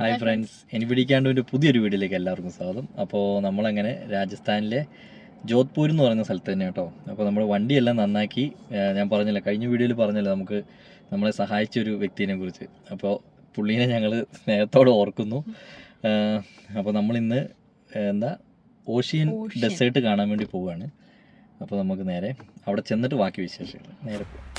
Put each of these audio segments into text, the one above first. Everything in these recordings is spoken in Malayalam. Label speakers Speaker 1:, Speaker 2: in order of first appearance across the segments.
Speaker 1: ഹായ് ഫ്രണ്ട്സ് ഇനി പിടിക്കാണ്ടൊരു പുതിയൊരു വീഡിയോയിലേക്ക് എല്ലാവർക്കും സ്വാഗതം. അപ്പോൾ നമ്മളങ്ങനെ രാജസ്ഥാനിലെ ജോധ്പൂർ എന്ന് പറയുന്ന സ്ഥലത്ത് തന്നെ കേട്ടോ. അപ്പോൾ നമ്മൾ വണ്ടിയെല്ലാം നന്നാക്കി ഞാൻ പറഞ്ഞില്ല കഴിഞ്ഞ വീഡിയോയിൽ പറഞ്ഞല്ലോ നമുക്ക് നമ്മളെ സഹായിച്ച ഒരു വ്യക്തിനെ കുറിച്ച്. അപ്പോൾ പുള്ളീനെ ഞങ്ങൾ സ്നേഹത്തോടെ ഓർക്കുന്നു. അപ്പോൾ നമ്മളിന്ന് എന്താ ഓഷ്യൻ
Speaker 2: ഓഷ്യൻ.
Speaker 1: ഡെസേർട്ട് കാണാൻ വേണ്ടി പോവുകയാണ് അപ്പോൾ നമുക്ക് നേരെ അവിടെ ചെന്നിട്ട് ബാക്കി വിശേഷങ്ങൾ. നേരെ പോകാം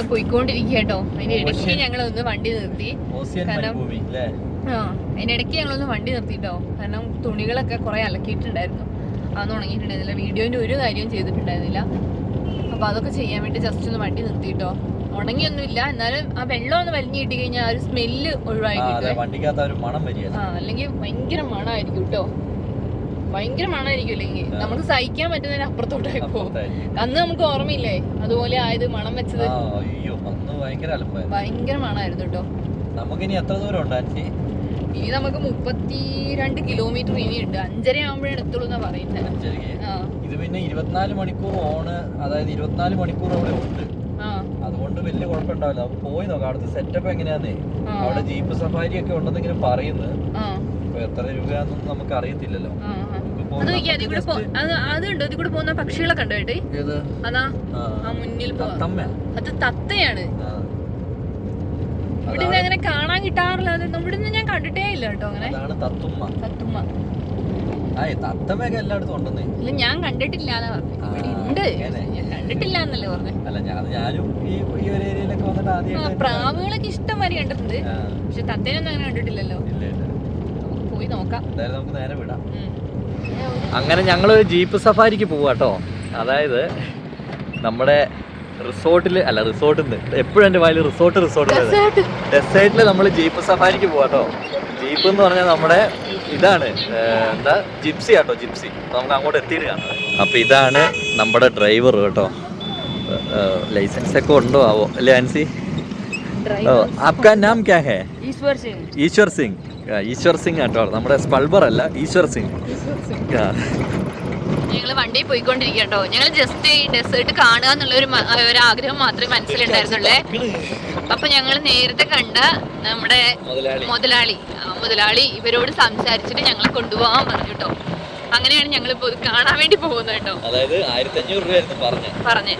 Speaker 2: ഞങ്ങൾ പോയിക്കൊണ്ടിരിക്കുക കേട്ടോ. അതിനിടയ്ക്ക്
Speaker 1: ഓഷ്യൻ.
Speaker 2: വണ്ടി നിർത്തി. കാരണം- ആ അതിനിടയ്ക്ക് ഞങ്ങളൊന്ന് വണ്ടി നിർത്തിട്ടോ. കാരണം തുണികളൊക്കെ കുറെ അലക്കിയിട്ടുണ്ടായിരുന്നു. അതൊന്നും ഉണങ്ങിയിട്ടുണ്ടായിരുന്നില്ല. വീഡിയോന്റെ ഒരു കാര്യവും ചെയ്തിട്ടുണ്ടായിരുന്നില്ല. അപ്പൊ അതൊക്കെ ചെയ്യാൻ വേണ്ടി ജസ്റ്റ് ഒന്ന് വണ്ടി നിർത്തിട്ടോ. ഉണങ്ങിയൊന്നുമില്ല. എന്നാലും ആ വെള്ളം ഒന്ന് വലിഞ്ഞു കിട്ടി കഴിഞ്ഞാൽ ആ ഒരു സ്മെല്ല് ഒഴിവായി കിട്ടും അല്ലെങ്കിൽ ഭയങ്കര മണമായിരിക്കും കേട്ടോ. ഭയങ്കര മണമായിരിക്കും അല്ലെങ്കിൽ നമുക്ക് സഹിക്കാൻ പറ്റുന്നതിന് അപ്പുറത്തോട്ടായി പോകും. അന്ന് നമുക്ക് ഓർമ്മയില്ലേ? അതുപോലെ ആയത് മണം വെച്ചത്.
Speaker 1: അയ്യോ അന്ന് ഭയങ്കര
Speaker 2: ഭയങ്കര മണമായിരുന്നു കേട്ടോ.
Speaker 1: നമുക്കിനി എത്ര ദൂരം ഉണ്ട് ആൻസി
Speaker 2: ഇനി നമുക്ക് മുപ്പത്തിരണ്ട് കിലോമീറ്റർ ഇനി ഉണ്ട്. അഞ്ചര ആകുമ്പോഴേ എത്തുള്ളൂ എന്നാ പറയുന്നത്
Speaker 1: ഇത് പിന്നെ ഇരുപത്തിനാല് മണിക്കൂർ ഓണ് അതായത് ഇരുപത്തിനാല് മണിക്കൂർ അവിടെ ഉണ്ട്. അതുകൊണ്ട് വലിയ കുഴപ്പമുണ്ടാവില്ല. നമുക്ക് പോയി നോക്കാം. അവിടുത്തെ സെറ്റപ്പ് എങ്ങനെയാന്നേ. അവിടെ ജീപ്പ് സഫാരി ഒക്കെ ഉണ്ടെന്ന് ഇങ്ങനെ പറയുന്നത് എത്ര രൂപയാന്നൊന്നും നമുക്ക് അറിയത്തില്ലല്ലോ. നമുക്ക്
Speaker 2: അത്
Speaker 1: പോകാം.
Speaker 2: നോക്കിയാ അതിൽ കൂടെ പോ-
Speaker 1: Just-
Speaker 2: അതുണ്ട്? ഇതി കൂടെ പോകുന്ന പക്ഷികളെ കേട്ടേ
Speaker 1: ഏത്?
Speaker 2: അതാ
Speaker 1: ആ.
Speaker 2: മുന്നിൽ പോ
Speaker 1: തത്തമ്മ?
Speaker 2: അത് തത്തയാണ്. ഇവിടെ നിന്ന് അങ്ങനെ കാണാൻ കിട്ടാറില്ല. അത് ഇവിടെ നിന്ന് ഞാൻ കണ്ടിട്ടേ ഇല്ല കേട്ടോ അങ്ങനെ.
Speaker 1: തത്തുമ്മ.
Speaker 2: ഇല്ല ഞാൻ കണ്ടിട്ടില്ല ഉണ്ട്. ഞാൻ കണ്ടിട്ടില്ല എന്നല്ലേ പ്രാവുകളൊക്കെ ഇഷ്ടം വരെ കണ്ടിട്ടുണ്ട്. പക്ഷെ തത്തേനൊന്നും അങ്ങനെ കണ്ടിട്ടില്ലല്ലോ. പോയി നോക്കാം.
Speaker 1: നമുക്ക് നേരെ വിടാം. അങ്ങനെ ഞങ്ങൾ ജീപ്പ് സഫാരിക്ക് പോവാട്ടോ അതായത് നമ്മുടെ റിസോർട്ടിൽ അല്ല റിസോർട്ടിൽ നിന്ന് എപ്പോഴും എന്റെ വായിൽ റിസോർട്ട് റിസോർട്ട്. ഡെസേർട്ടിൽ നമ്മൾ ജീപ്പ് സഫാരിക്ക് പോവാട്ടോ ജീപ്പ് എന്ന് പറഞ്ഞാൽ നമ്മുടെ ഇതാണ് എന്താ ജിപ്സി കേട്ടോ ജിപ്സി. നമുക്ക് അങ്ങോട്ട് എത്തിയിട്ട് കാണാം. അപ്പം ഇതാണ് നമ്മുടെ ഡ്രൈവർ കേട്ടോ ലൈസൻസ് ഒക്കെ ഉണ്ടോ? ആവോ? അല്ലേ ആൻസി ഓ. ആപ്കാ നാം ക്യാ ഹേ?
Speaker 2: ഈശ്വർ സിംഗ്.
Speaker 1: ഈശ്വർ സിംഗ്. ഈശ്വർ സിംഗ് ആട്ടോ നമ്മുടെ സ്പൾബർ അല്ല ഈശ്വർ സിംഗ്.
Speaker 2: ഞങ്ങൾ വണ്ടിയിൽ പോയിക്കൊണ്ടിരിക്കട്ടോ ഞങ്ങൾ ജസ്റ്റ് ഈ ഡെസേർട്ട് കാണുക എന്നുള്ള ഒരു ഒരു ആഗ്രഹം മാത്രമേ മനസ്സിലുണ്ടായിരുന്നുള്ളേ. അപ്പൊ ഞങ്ങൾ നേരത്തെ കണ്ട നമ്മുടെ
Speaker 1: മുതലാളി.
Speaker 2: മുതലാളി. ഇവരോട് സംസാരിച്ചിട്ട് ഞങ്ങൾ കൊണ്ടുപോകാൻ പറഞ്ഞു കേട്ടോ. അങ്ങനെയാണ് ഞങ്ങൾ കാണാൻ വേണ്ടി പോകുന്നത് കേട്ടോ.
Speaker 1: അതായത് ആയിരത്തി അഞ്ഞൂറ്
Speaker 2: പറഞ്ഞു.
Speaker 1: പറഞ്ഞു.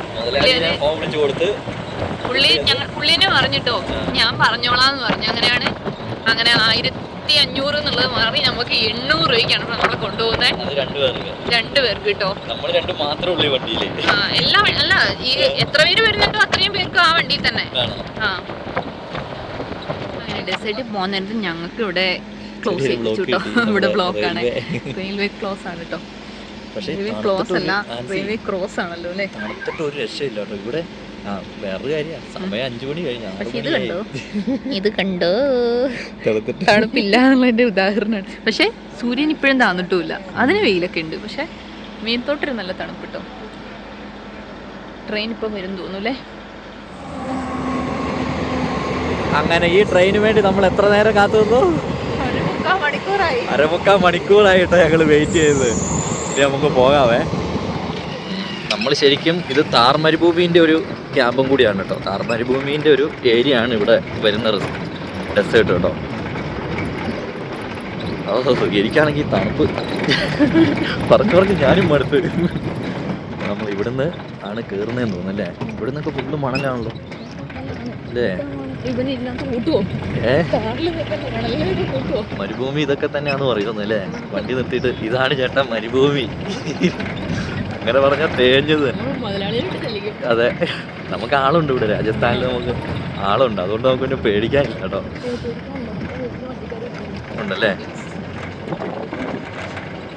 Speaker 2: പുള്ളി ഞങ്ങൾ പുള്ളിനെ പറഞ്ഞിട്ടോ ഞാൻ പറഞ്ഞോളാന്ന് പറഞ്ഞു. അങ്ങനെയാണ് അങ്ങനെ ആയിരത്തി അഞ്ഞൂറ് എന്നുള്ളത് മാറി നമുക്ക് എണ്ണൂറ് രൂപയ്ക്കാണ് നമ്മളെ കൊണ്ടുപോകുന്നത്
Speaker 1: രണ്ടുപേർക്ക്
Speaker 2: കേട്ടോ. ആ എല്ലാ അല്ല ഈ എത്ര പേര് വരുന്നുണ്ടോ അത്രയും പേർക്ക് ആ വണ്ടിയിൽ തന്നെ? ആ. ഡെസേർട്ടിൽ പോകുന്നിടത്ത് ഞങ്ങൾക്ക് ഇവിടെ ക്ലോസ് കേട്ടോ. ഇവിടെ ബ്ലോക്ക് ആണ്. റെയിൽവേ ക്ലോസ് ആണ് കേട്ടോ. റെയിൽവേ ക്ലോസ് അല്ല റെയിൽവേ ക്രോസ് ആണല്ലോ അല്ലേ?
Speaker 1: ഒരു രക്ഷയില്ല ഇവിടെ വേറൊരു കാര്യം. സമയം അഞ്ചു മണി കഴിഞ്ഞു.
Speaker 2: ഇത് കണ്ടോ? തണുപ്പില്ല എന്നുള്ളതിന്റെ ഉദാഹരണമാണ്. പക്ഷെ സൂര്യൻ ഇപ്പോഴും താന്നിട്ടുമില്ല. അതിന് വെയിലൊക്കെ ഉണ്ട്. പക്ഷെ മീൻതോട്ടൊരു നല്ല തണുപ്പിട്ടോ ട്രെയിൻ ഇപ്പം വരും തോന്നൂലേ
Speaker 1: അങ്ങനെ ഈ ട്രെയിന് വേണ്ടി നമ്മൾ എത്ര നേരം കാത്തു നിന്നു?
Speaker 2: മണിക്കൂറായി.
Speaker 1: അരമുക്കാൽ മണിക്കൂറായിട്ടോ ഞങ്ങൾ വെയിറ്റ് ചെയ്തത്. ഇനി നമുക്ക് പോകാവേ. നമ്മൾ ശരിക്കും ഇത് താർ മരുഭൂമിന്റെ ഒരു ക്യാമ്പും കൂടിയാണ് കേട്ടോ. താർ മരുഭൂമിന്റെ ഒരു ഏരിയ ആണ് ഇവിടെ വരുന്ന ഡെസേർട്ട് കേട്ടോ. എനിക്കാണെങ്കിൽ തണുപ്പ്. പറഞ്ഞു പറഞ്ഞ് ഞാനും മടുത്ത്. നമ്മൾ ഇവിടുന്ന് ആണ് കയറുന്നതെന്ന് തോന്നുന്നല്ലേ ഇവിടുന്നൊക്കെ ഫുള്ള് മണലാണല്ലോ. അല്ലേ? മരുഭൂമി ഇതൊക്കെ തന്നെയാന്ന് പറയുന്നത് അല്ലേ? വണ്ടി നിർത്തിയിട്ട് ഇതാണ് ചേട്ടാ മരുഭൂമി. അങ്ങനെ പറഞ്ഞാൽ തേഞ്ഞത്. അതെ. നമുക്ക് ആളുണ്ട് ഇവിടെ. രാജസ്ഥാനിൽ നമുക്ക് ആളുണ്ട്. അതുകൊണ്ട് നമുക്ക് പിന്നെ പേടിക്കാനില്ല കേട്ടോ. ഉണ്ടല്ലേ?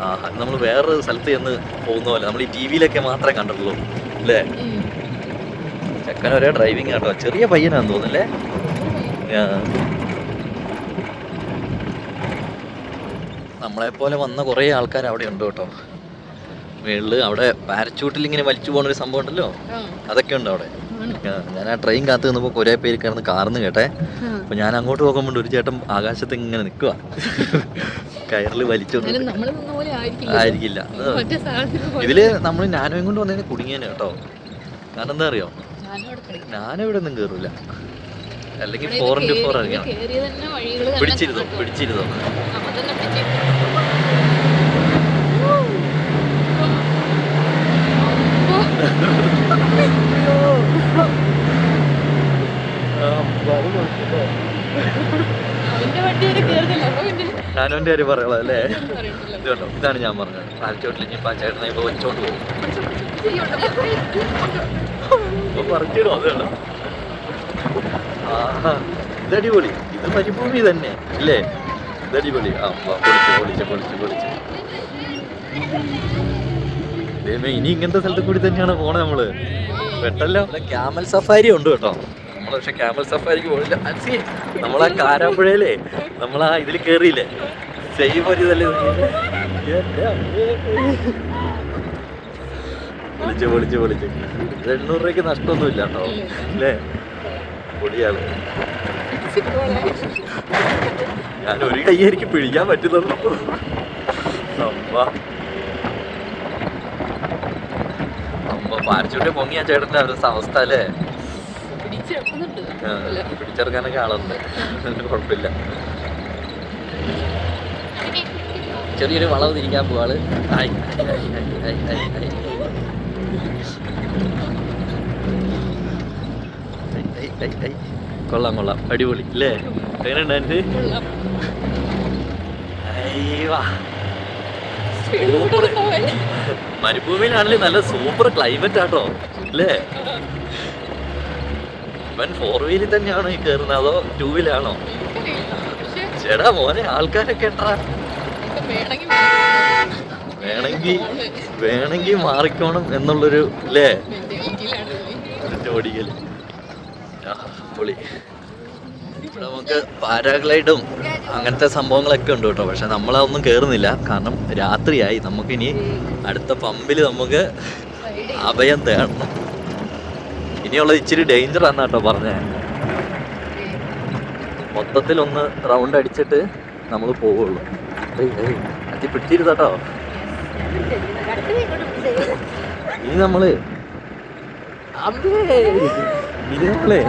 Speaker 1: ആ അത് നമ്മൾ വേറൊരു സ്ഥലത്ത് ചെന്ന് പോകുന്ന പോലെ. നമ്മൾ ഈ ടി വിയിലൊക്കെ മാത്രമേ കണ്ടിട്ടുള്ളൂ. അല്ലേ? ചെക്കൻ ഒരേ ഡ്രൈവിംഗ് കേട്ടോ. ചെറിയ പയ്യനാന്ന് തോന്നുന്നല്ലേ? നമ്മളെപ്പോലെ നമ്മളെ പോലെ വന്ന കുറേ ആൾക്കാർ അവിടെ ഉണ്ട് കേട്ടോ. മേളിൽ അവിടെ പാരച്ചൂട്ടിൽ ഇങ്ങനെ വലിച്ചു പോകുന്ന ഒരു സംഭവം ഉണ്ടല്ലോ? അതൊക്കെ ഉണ്ട് അവിടെ. ഞാൻ ആ ട്രെയിൻ കാത്തു നിന്നപ്പോ കൊറേ പേര് കിടന്ന് കാർന്ന് കേട്ടെ. അപ്പൊ ഞാൻ അങ്ങോട്ട് പോകുമ്പോൾ ഒരു ചേട്ടൻ ആകാശത്ത് ഇങ്ങനെ നിക്കുക കയറിൽ വലിച്ചോണ്ട്
Speaker 2: പോലെ ആയിരിക്കില്ല.
Speaker 1: ഇതിൽ നമ്മൾ ഞാനും കൊണ്ട് വന്നതിന് കുടുങ്ങിയാണ് കേട്ടോ. കാരണം എന്താ അറിയോ?
Speaker 2: ഞാനും അവിടെ കളിക്കും.
Speaker 1: നാനോ ഇവിടെ ഒന്നും കേറൂല അല്ലെങ്കിൽ ഫോർ ഇന്റു ഫോർ അറിയാം പിടിച്ചിരുന്നോ പിടിച്ചിരുന്നു.
Speaker 2: അവന്റെ
Speaker 1: എന്റെ കാര്യം പറയാം അല്ലേ? ഇത് കണ്ടോ? ഇതാണ് ഞാൻ പറഞ്ഞത്. പാലച്ചോട്ടിൽ ഇനി ആ ചേട്ടനെ ഇപ്പൊ വെച്ചോണ്ട് പോകും. അപ്പൊ പറിച്ചിടോ അത് കണ്ടോ? ഇത് ഇതടിപൊളി ഇത് മരുഭൂമി തന്നെ അല്ലേ ഇതടിപൊളി ആ വാ, പൊളിച്ച് പൊളിച്ച് പൊളിച്ച് പൊളിച്ച്. ദൈവമേ ഇനി ഇങ്ങനത്തെ സ്ഥലത്ത് കൂടി തന്നെയാണ് പോണേ നമ്മൾ. പെട്ടല്ലോ? ക്യാമൽ സഫാരി ഉണ്ട് കേട്ടോ. നമ്മൾ പക്ഷെ ക്യാമൽ സഫാരിക്ക് പോയില്ല അസി നമ്മളാ കാരാപ്പുഴയിലേ നമ്മളാ ഇതിൽ കേറിയില്ലേ? സെയിം ഒരു ഇതല്ലേ. വിളിച്ച് വിളിച്ച് വിളിച്ച്. എണ്ണൂറ് രൂപയ്ക്ക് നഷ്ടമൊന്നും ഇല്ല കേട്ടോ. അല്ലേ? പൊടിയാണ് ഞാൻ ഒരു കൈ പിടിക്കാൻ പറ്റുന്നുള്ളൂ. അമ്മ. അമ്മ പൊങ്ങിയാ ചേട്ടന്റെ അവരുടെ അവസ്ഥ അല്ലേ? പിടിച്ചെടുക്കാനൊക്കെ ആളുണ്ട്. കുഴപ്പമില്ല. ചെറിയൊരു വളവ് തിരിക്കാൻ പോവാൾ. ആയി. കൊള്ളാം കൊള്ളാം. അടിപൊളി അല്ലേ എങ്ങനെയുണ്ട്
Speaker 2: Speed
Speaker 1: മരുഭൂമിയിലാണെങ്കിൽ നല്ല സൂപ്പർ ക്ലൈമറ്റ് ആട്ടോ അല്ലേ ഇവൻ ഫോർ വീലിൽ തന്നെയാണോ ഈ കയറുന്നത് അതോ ടൂ വീലാണോ ചേടാ മോനെ ആൾക്കാരൊക്കെ
Speaker 2: വേണമെങ്കിൽ
Speaker 1: വേണമെങ്കിൽ മാറിക്കോണം എന്നുള്ളൊരു അല്ലേ. ഓടിക്കൽ. പൊളി. ഇവിടെ നമുക്ക് പാരാഗ്ലൈഡും അങ്ങനത്തെ സംഭവങ്ങളൊക്കെ ഉണ്ട് കേട്ടോ. പക്ഷെ നമ്മളതൊന്നും കയറുന്നില്ല കാരണം രാത്രിയായി. നമുക്കിനി അടുത്ത പമ്പിൽ നമുക്ക് അഭയം തേടണം. ഇനിയുള്ളത് ഇച്ചിരി ഡേഞ്ചർ ആണ് കേട്ടോ പറഞ്ഞേ. മൊത്തത്തിൽ ഒന്ന് റൗണ്ട് അടിച്ചിട്ട് നമ്മൾ പോവുള്ളൂ. അതി പിടിച്ചിരുത് കേട്ടോ. ഇനി നമ്മൾ ഇനി നമ്മളെ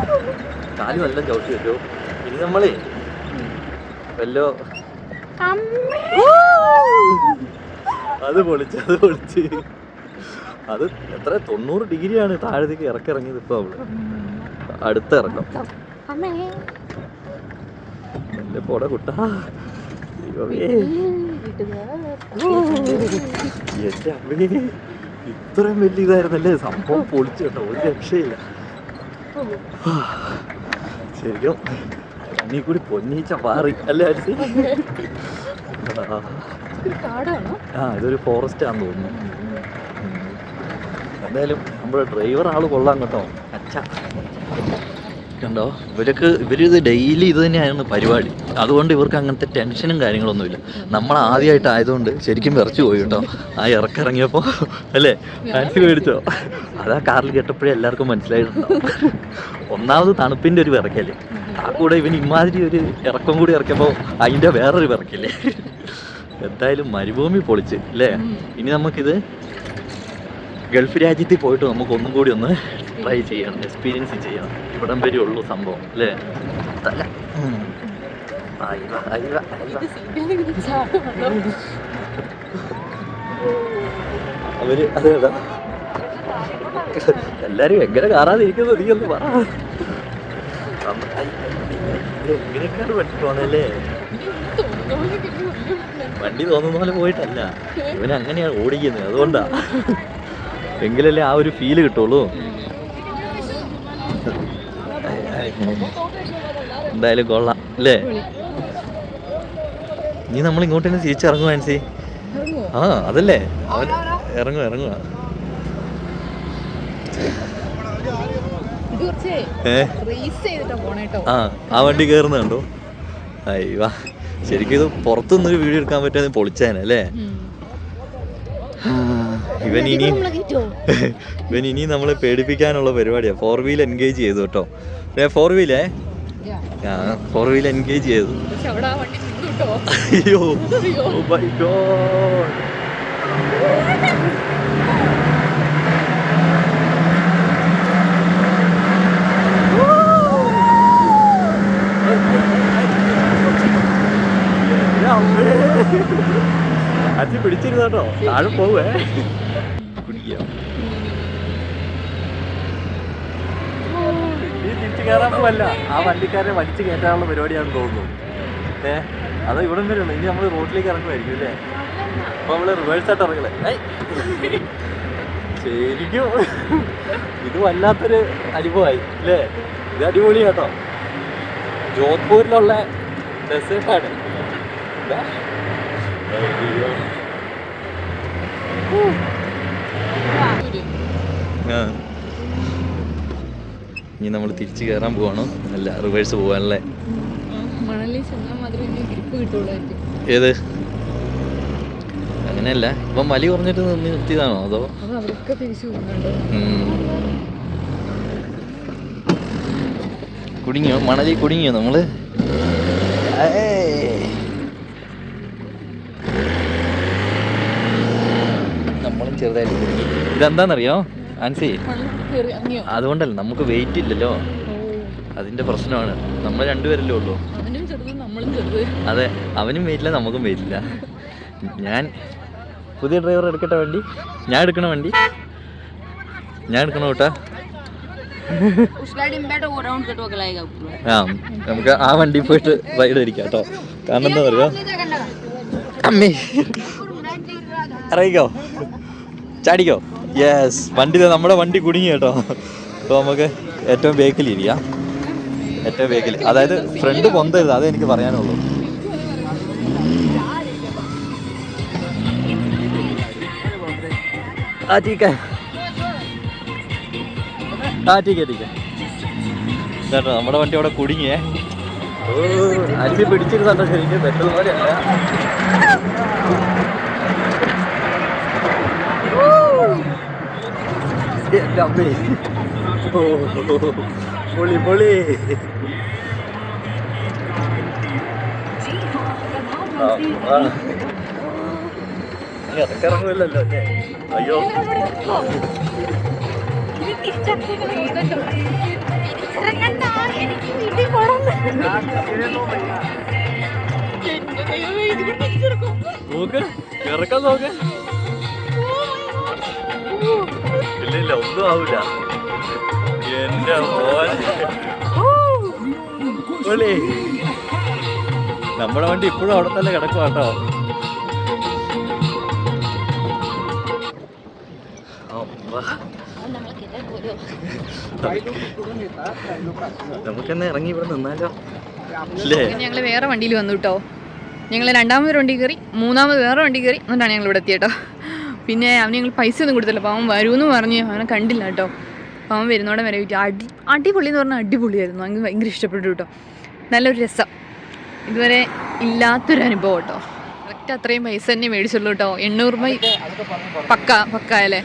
Speaker 1: കാൽ നല്ല ചവിട്ടി വെച്ചോ. ഇനി നമ്മളെ വല്ലോ അത് പൊളിച്ച് അത് പൊളിച്ച്. അത് എത്ര തൊണ്ണൂറ് ഡിഗ്രിയാണ് താഴത്തേക്ക് ഇറക്കി ഇറങ്ങിയത് ഇപ്പൊ അവൾ. അടുത്ത ഇറക്കം എന്റെ പോടെ കുട്ടാ. എന്റെ അമ്മേ. ഇത്രയും വലിയ ഇതായിരുന്നല്ലേ? സംഭവം പൊളിച്ചു കേട്ടോ. ഒരു രക്ഷയില്ല. ശരിക്കും കണ്ണി കൂടി പൊന്നീച്ച മാറി. അല്ലേ അടുത്ത് ആ. ഇതൊരു ഫോറസ്റ്റ് ആണെന്ന് തോന്നുന്നു. എന്തായാലും നമ്മുടെ ഡ്രൈവർ ആൾ കൊള്ളാം കേട്ടോ. അച്ഛ. കണ്ടോ? ഇവർക്ക് ഇവരിത് ഡെയിലി ഇത് തന്നെയായിരുന്നു പരിപാടി. അതുകൊണ്ട് ഇവർക്ക് അങ്ങനത്തെ ടെൻഷനും കാര്യങ്ങളൊന്നുമില്ല. നമ്മൾ ആദ്യമായിട്ട് ആയതുകൊണ്ട് ശരിക്കും വിറച്ചു പോയി കേട്ടോ. ആ ഇറക്കിറങ്ങിയപ്പോൾ അല്ലേ? ഫാൻസി മേടിച്ചോ? അതാ കാറിൽ കേട്ടപ്പോഴേ എല്ലാവർക്കും മനസ്സിലായിട്ടുണ്ട് ഒന്നാമത് തണുപ്പിന്റെ ഒരു വിറക്കൽ. ആ കൂടെ ഇവൻ ഇമാതിരി ഒരു ഇറക്കം കൂടി ഇറക്കിയപ്പോൾ അതിന്റെ വേറൊരു വിറക്കല്ലേ എന്തായാലും മരുഭൂമി പൊളിച്ച് അല്ലേ? ഇനി നമുക്കിത് ഗൾഫ് രാജ്യത്തിൽ പോയിട്ട് നമുക്ക് ഒന്നും കൂടി ഒന്ന് ട്രൈ ചെയ്യണം എക്സ്പീരിയൻസ് ചെയ്യണം. ഇവിടം വരെ ഉള്ളൂ സംഭവം അല്ലേ? തല. അവർ അതെ എല്ലാരും എങ്ങനെ കാറാതിരിക്കുന്നു നീ ഒന്ന് പറ. വണ്ടി വണ്ടി തോന്നുന്ന പോലെ പോയിട്ടല്ല. ഇവൻ അങ്ങനെയാണ് ഓടിക്കുന്നത് അതുകൊണ്ടാ. എങ്കിലല്ലേ ആ ഒരു ഫീൽ കിട്ടുള്ളൂ. എന്തായാലും കൊള്ളാം അല്ലേ? നീ നമ്മൾ ഇങ്ങോട്ട് തന്നെ തിരിച്ചിറങ്ങുക ആൻസി ആ അതല്ലേ. അവൻ ഇറങ്ങുക ഇറങ്ങുക ആ ആ വണ്ടി കയറുന്ന കണ്ടോ. അയ്യോ ശരിക്കും ഇത് പുറത്തുനിന്നൊരു വീഡിയോ എടുക്കാൻ പറ്റുമെന്ന് പൊളിച്ചേനെ അല്ലേ? ആ, ഇവൻ ഇനി ഇവൻ ഇനി നമ്മളെ പേടിപ്പിക്കാനുള്ള പരിപാടിയാ. ഫോർ വീൽ എൻഗേജ് ചെയ്തു കേട്ടോ. ഫോർ വീലേ ഫോർ വീൽ എൻഗേജ് ചെയ്തു. അയ്യോ.
Speaker 2: My
Speaker 1: God my god. അച്ഛൻ പിടിച്ചിരുന്നോ താഴെ പോവേ. കുടിക്കാം നീ തിരിച്ചു കയറാൻ ആ വണ്ടിക്കാരെ വലിച്ചു കയറ്റാനുള്ള പരിപാടിയാണെന്ന് തോന്നുന്നു. ഏ അത് ഇവിടെ വരെ ഉള്ളു ഇനി നമ്മൾ റോഡിലേക്ക് ഇറങ്ങുമായിരിക്കും അല്ലേ? അപ്പൊ നമ്മൾ റിവേഴ്സ് ആയിട്ട് ഇറങ്ങലേ ശരിക്കും ഇത് വല്ലാത്തൊരു അനുഭവമായി അല്ലേ? ഇത് അടിപൊളി കേട്ടോ. ജോധ്പൂരിലുള്ള ഡെസേർട്ടാണ് ഇതാ. ഇനി നമ്മൾ തിരിച്ചു കയറാൻ പോവാണോ. അല്ല റിവേഴ്സ് പോവാനല്ലേ ഏത്? അങ്ങനെയല്ല. ഇപ്പം വലി കുറഞ്ഞിട്ട് നിർത്തിയതാണോ അതോ. കുടുങ്ങിയോ? മണലി കുടുങ്ങിയോ നമ്മൾ? ഏയ്. നമ്മളും ചെറുതായിട്ട് കുടുങ്ങി ഇതെന്താണെന്നറിയോ ആൻസി അതുകൊണ്ടല്ലേ നമുക്ക് വെയിറ്റ് ഇല്ലല്ലോ. അതിന്റെ പ്രശ്നമാണ്. നമ്മൾ രണ്ടുപേരല്ലേ ഉള്ളൂ.
Speaker 2: അവനും ചെറുത് നമ്മളും ചെറുത്.
Speaker 1: അതെ അവനും വെയിറ്റില്ല നമുക്കും വെയിറ്റില്ല ഞാൻ പുതിയ ഡ്രൈവർ എടുക്കട്ടെ വണ്ടി? ഞാൻ എടുക്കണ വണ്ടി? ഞാൻ എടുക്കണ കേട്ടാ ആ നമുക്ക് ആ വണ്ടി പോയിട്ട് റൈഡ് അടിക്കാം കേട്ടോ. കാരണം എന്താ പറയുക അമ്മേ. ഇറങ്ങിക്കോ. ചാടിക്കോ? യെസ് വണ്ടി നമ്മുടെ വണ്ടി കുടുങ്ങി കേട്ടോ. അപ്പോൾ നമുക്ക് ഏറ്റവും ബേക്കിൽ ഇരിക്കാം. ഏറ്റവും ബേക്കിൽ അതായത് ഫ്രണ്ട് പൊന്തരുത് അതേ എനിക്ക് പറയാനുള്ളൂ. ആ ടീക്ക. ആ ടീക്ക ടീക്ക. ചേട്ടാ നമ്മുടെ വണ്ടി അവിടെ കുടുങ്ങിയേ. അരി പിടിച്ചിരുന്നോ ശരിക്കും. പെട്ടെന്ന് പോലെയല്ല എന്റെ അമ്മേ ഓ പൊളി പൊളി ഇറങ്ങുമല്ലോ അല്ലേ അയ്യോ നോക്ക് ഇറക്കാൻ നോക്ക് ഇല്ല ഇല്ല ഒന്നും ആവില്ല എന്റെ മോനെ പൊളി. നമ്മുടെ വണ്ടി ഇപ്പോഴും അവിടെ തന്നെ കിടക്കുക കേട്ടോ. നമുക്കെന്നെ ഇറങ്ങി ഇവിടെ നിന്നാലോ? ഞങ്ങൾ
Speaker 2: ഞങ്ങൾ വേറെ വണ്ടിയിൽ വന്നു കേട്ടോ. ഞങ്ങൾ രണ്ടാമത് വണ്ടി കയറി മൂന്നാമത് വേറെ വണ്ടി കയറി എന്നിട്ടാണ് ഞങ്ങൾ ഇവിടെ എത്തിയത് കേട്ടോ. പിന്നെ അവന് ഞങ്ങൾ പൈസ ഒന്നും കൊടുത്തില്ല. അപ്പോൾ അവൻ വരുമെന്ന് പറഞ്ഞ്. അവനെ കണ്ടില്ല കേട്ടോ. അപ്പോൾ അവൻ വരുന്നോടെ വരെ വിറ്റു അടി അടിപൊളി എന്ന് പറഞ്ഞാൽ അടിപൊളിയായിരുന്നു. അങ്ങ് ഭയങ്കര ഇഷ്ടപ്പെട്ടു കേട്ടോ. നല്ലൊരു രസം. ഇതുവരെ ഇല്ലാത്തൊരു അനുഭവം കേട്ടോ. കറക്റ്റ് അത്രയും പൈസ തന്നെ മേടിച്ചുള്ളൂ കേട്ടോ. എണ്ണൂറ് രൂപ പക്ക പക്ക അല്ലേ